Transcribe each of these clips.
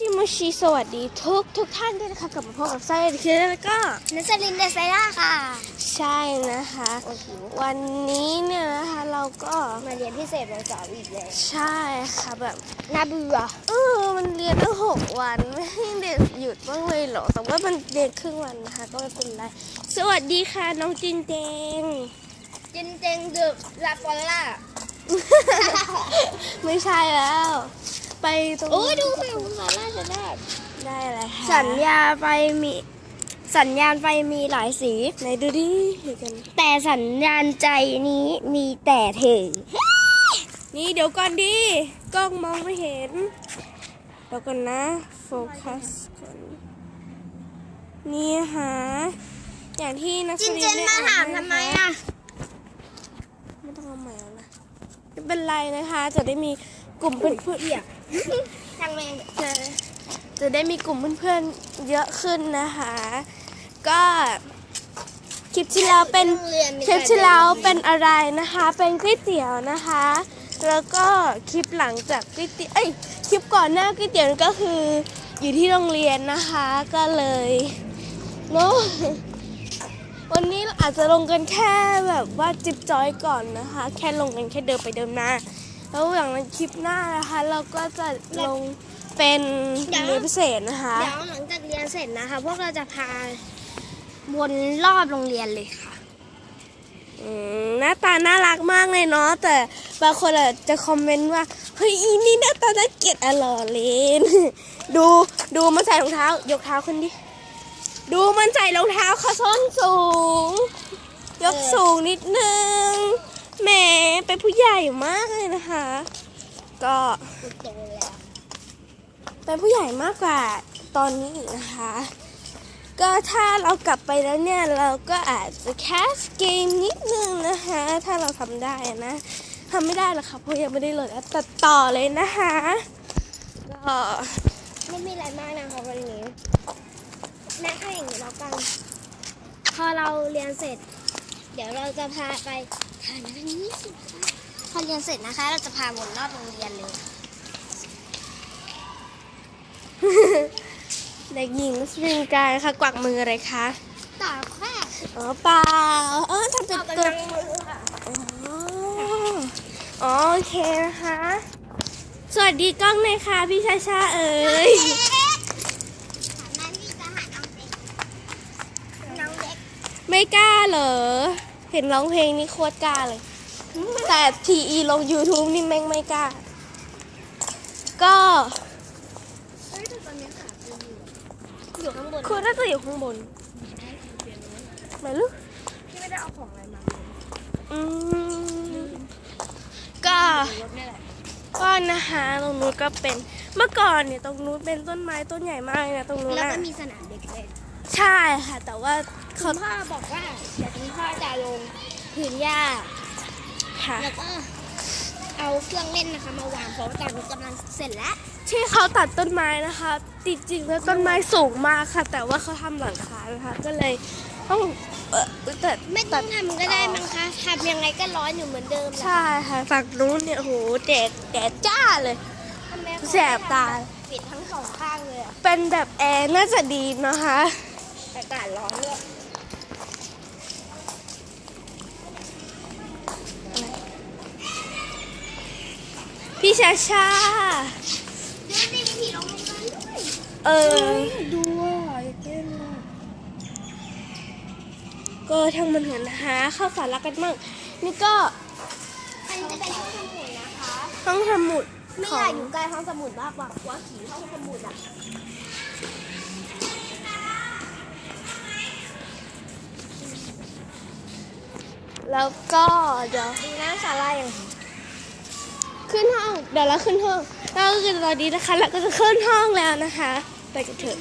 ชิโมชิสวัสดีทุกทุกท่านด้วยนะคะกลับมาพบกับไซเอ็นคือแล้วก็นัสลินเดซล่าค่ะ ใช่นะคะโอ้โหวันนี้เนี่ยนะคะเราก็มาเรียนพิเศษวันเสาร์อีกแล้วใช่ค่ะแบบน่าเบื่อเออมันเรียนตั้งหกวันไม่ให้เด็กหยุดบ้างเลยเหรอแต่ว่ามันเรียนครึ่งวันนะคะ ก็ไม่เป็นไรสวัสดีค่ะน้องจินเจงจินเจงดึกลาฟอลล่าไม่ใช่แล้ว ไปตรงโอ้ยดูสิคุณฟอลล่าจะได้ได้อะไรคะสัญญาไฟมี สัญญาณไฟมีหลายสีไหนดูดิเดี๋ยวกันแต่สัญญาณใจนี้มีแต่เธอนี่เดี๋ยวก่อนดิกล้องมองไม่เห็นเดี๋ยวก่อนนะโฟกัสก่อนนี่ฮะอย่างที่นักจินเจนได้มาถามอ่ทำไมนอะไม่ต้องเอาใหม่แล้วนะไม่เป็นไรนะคะ จะได้มีกลุ่มเพื่อน ทางแมงๆจะจะได้มีกลุ่มเพื่อนๆเยอะขึ้นนะคะ ก็คลิปที่แล้วเป็นโรงรียนมีคลิปที่แล้วเป็นอะไรนะคะ เป็นก๋วยเตี๋ยวนะคะ แล้วก็คลิปหลังจากก๋วยเตี๋ยวเอ้ยคลิปก่อนหน้าก๋วยเตี๋ยวก็คืออยู่ที่โรงเรียนนะคะ ก็เลยเนาะวันนี้เราอาจจะลงกันแค่แบบว่าจิบจอยก่อนนะคะ แค่ลงกันแค่เดินไปเดินมา แล้วอย่างในคลิปหน้านะคะ เราก็จะลงเป็นเนื้อพิเศษนะคะเดี๋ยวหลังจากเรียนเสร็จนะคะ พวกเราจะพาวนรอบโรงเรียนเลยค่ะอืมหน้าตาน่ารักมากเลยเนาะแต่บางคนอาจจะคอมเมนต์ว่าเฮ้ยอีนี่หน้าตาน่าเกลียดอะหล่อเลนดูดูมันใส่รองเท้ายกเท้าขึ้นดิดูมันใส่รองเท้าขาส้นสูง ยกเออสูงนิดนึงแหมเป็น ผู้ใหญ่มากเลยนะคะ ก็เป็นผู้ใหญ่มากกว่าตอนนี้นะคะ ก็ถ้าเรากลับไปแล้วเนี่ย เราก็อาจจะแคสเกมนิดนึงนะคะ ถ้าเราทำได้นะทำไม่ได้หรอกค่ะเพราะยังไม่ได้โหลดแอปตัดต่อเลยนะคะก็ไม่มีอะไรมากนะคะวันนี้แม่ให้อย่างนี้แล้วกัน พอเราเรียนเสร็จ เดี๋ยวเราจะพาไปทานอันนี้สิพอเรียนเสร็จนะคะ เราจะพาวนรอบโรงเรียนเลย เด็กหญิงสปริงการค่ะกวักมืออะไรคะต่อแค่อ๋อเปล่าเออทำเป็นเอาตัวกำลังมือค่ะอ๋ออ๋อโอเคนะคะสวัสดีกล้องเลยค่ะพี่ชาชาเอ๋ยถามนั้นพี่จะหาน้องเด็กน้องเด็กไม่กล้าเหรอ เห็นร้องเพลงนี่โคตรกล้าเลย แต่ทีอีลง YouTube นี่แม่งไม่กล้า ก็เฮ้ยแต่ตอนนี้ขาเป็นอยู่อยู่ข้างบนคุณน่าจะอยู่ข้างบนไม่รู้พี่ไม่ได้เอาของอะไรมาอืมก็รถนี่แหละก็นะคะตรงนู้นก็เป็นเมื่อก่อนเนี่ยตรงนู้นเป็นต้นไม้ต้นใหญ่มากเลยนะตรงนู้นแล้วน่ะก็มีสนามเด็กเล่นใช่ค่ะ แต่ว่าคุ เขาณพ่อบอกว่าเดี๋ยวคุณพ่อจะลงพื้นหญ้าค่ะแล้วก็เอาเครื่องเล่นนะคะมาวางเพราะว่าตอนนี้กำลังเสร็จแล้ว ที่เขาตัดต้นไม้นะคะจริงๆแล้วต้นไม้สูงมากค่ะ แต่ว่าเขาทำหลังคานะคะก็เลยต้องเออแต่ไม่ต้องทำก็ได้มั้งคะทำยังไงก็ร้อนอยู่เหมือนเดิมแหละใช่ค่ะฝั่งนู้นเนี่ยโอ้โหแดดแดดจ้าเลย ทำไมเขาแสบตาปิดทั้งสองข้างเลยอะเป็นแบบแอร์น่าจะดีนะคะอากาศร้อนด้วย พี่ชาชาเดี๋ยวนี่มีผีลงมาด้วยเออ ดูอะเต้นอะก็ทั้งมันเหินนะคะเข้าสาระกันมั่งนี่ก็อันนี้จะเป็นห้องสมุดนะคะ ห้องสมุดไม่ขออยากงอยู่ใกล้ห้องสมุดมากกว่ากลัวผีห้องสมุดอะแล้วก็เดี๋ยว ดีนะสาลายอย่าง ขึ้นห้อง เดี๋ยวเราขึ้นห้องแล้วก็คือตอนนี้นะคะ เราก็จะขึ้นห้องแล้วนะคะ ไปกันเถอะ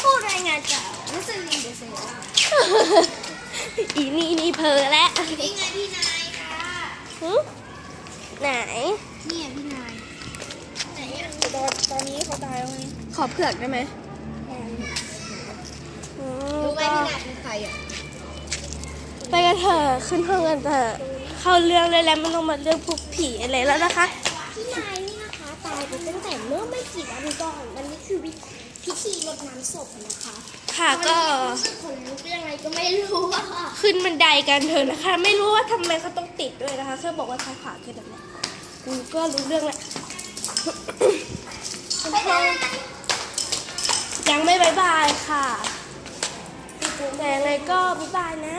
ผู้รายงานจากมุสลิมเดซล่าอีนี่นี่เพอแล้วนี่ไงพี่นายค่ะหึไหนนี่ไงพี่นายไหนอะตอนตอนนี้เขาตายแล้วไงขอเผือกได้ไหมอืมรู้ไหมก็พี่นายเป็นใครอะไปกันเถอะขึ้นห้องกันเถอะ เข้าเรื่องเลยแล้วไม่ต้องมาเรื่องพวกผีอะไรแล้วนะคะ พี่นายนี่นะคะตายไปตั้งแต่เมื่อไม่กี่วันก่อนวันนี้คือวิพิธีรดน้ำศพนะคะค่ะก็ขนลุกยังไงก็ไม่รู้อะค่ะขึ้นบันไดกันเถอะนะคะ ไม่รู้ว่าทำไมเขาต้องติดด้วยนะคะแค่บอกว่าซ้ายขวาแค่นั้นแหละกูก็รู้เรื่องแล้วยังไม่บายบายค่ะแต่ยังไงก็บายบายนะ